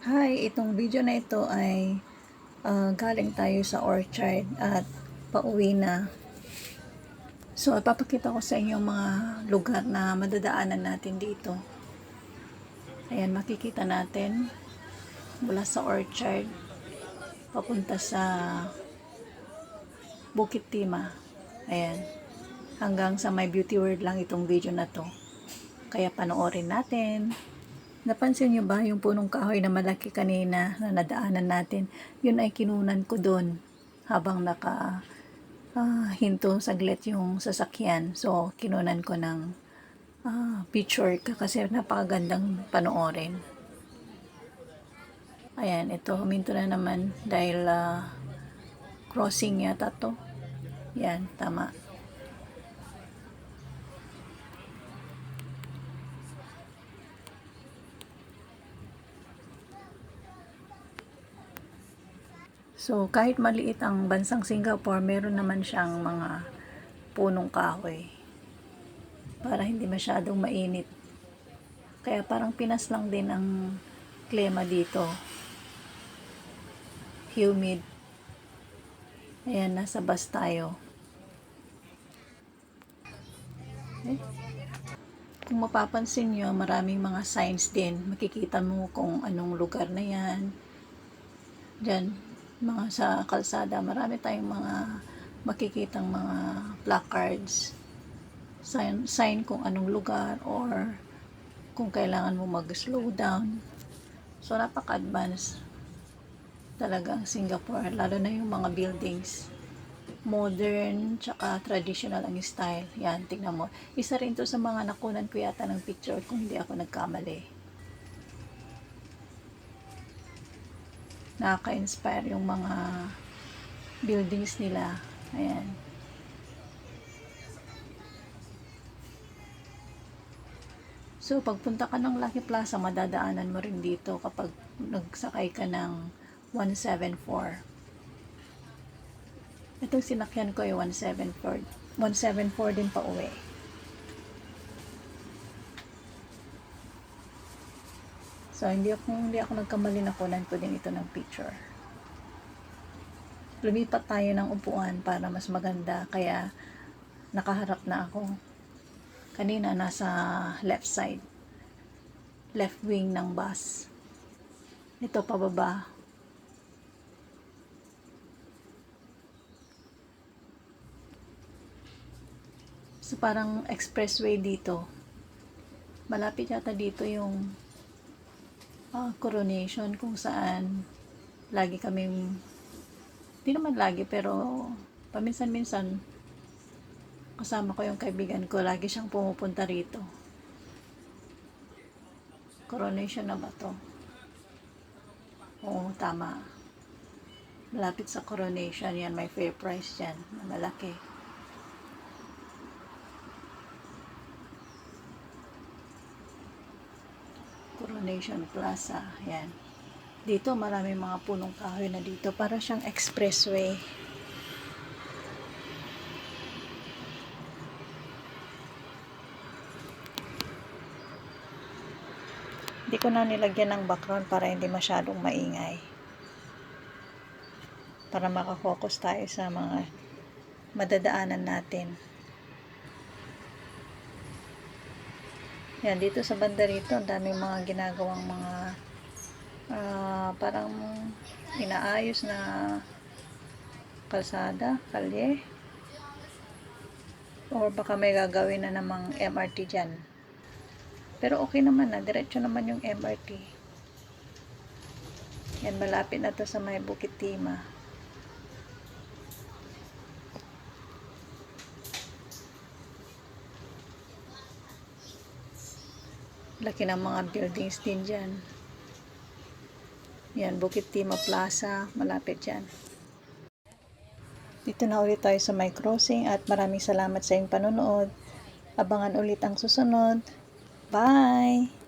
Hi, itong video na ito ay ah, galing tayo sa orchard at pauwi na. So, ipapakita ko sa inyo mga lugar na madadaanan natin dito. Ayan, makikita natin mula sa orchard papunta sa Bukit Tima. Ayan. Hanggang sa may beauty world lang itong video na to. Kaya panoorin natin. Napansin nyo ba yung punong kahoy na malaki kanina na nadaanan natin? Yun ay kinunan ko doon habang naka ah, hinto saglit yung sasakyan. So, kinunan ko ng ah, picture ka kasi napakagandang panoorin. Ayan, ito huminto na naman dahil ah, crossing yata to. Yan, tama. So, kahit maliit ang bansang Singapore, meron naman siyang mga punong kahoy para hindi masyadong mainit. Kaya parang Pinas lang din ang klima dito. Humid. Ayan, nasa bus tayo. Eh, Kung mapapansin nyo, maraming mga signs din. Makikita mo kung anong lugar na yan. Diyan, mga sa kalsada, marami tayong mga makikitang mga placards. Sign, sign kung anong lugar or kung kailangan mo mag-slow down. So, napaka-advance talaga ang Singapore, lalo na yung mga buildings. Modern, tsaka traditional ang style. Yan, tingnan mo. Isa rin to sa mga nakunan ko yata ng picture kung hindi ako nagkamali. Nakaka-inspire yung mga buildings nila. Ayan. So, pagpunta ka ng Lucky Plaza, madadaanan mo rin dito kapag nagsakay ka ng 174. Itong sinakyan ko ay 174. 174 din pa uwi. So, hindi ako, hindi ako nagkamali na kunan ko din ito ng picture. Lumipat tayo ng upuan para mas maganda. Kaya, nakaharap na ako. Kanina, nasa left side. Left wing ng bus. Ito, pababa. So, parang expressway dito. Malapit yata dito yung ah, coronation kung saan lagi kaming hindi naman lagi pero paminsan-minsan kasama ko yung kaibigan ko lagi siyang pumupunta rito. Coronation na ba to? Oo tama. Malapit sa coronation yan may fair price yan malaki Coronation Plaza. Yan. Dito marami mga punong kahoy na dito para siyang expressway. Hindi ko na nilagyan ng background para hindi masyadong maingay. Para makafocus tayo sa mga madadaanan natin. Yan, dito sa banda rito, ang daming mga ginagawang mga ah, parang inaayos na kalsada, kalye. Or baka may gagawin na namang MRT dyan. Pero okay naman na, diretso naman yung MRT. Yan, malapit na to sa may Bukit Tima. Laki ng mga buildings din dyan. Yan, Bukit Tima Plaza, malapit dyan. Dito na ulit tayo sa my crossing at maraming salamat sa iyong panonood. Abangan ulit ang susunod. Bye!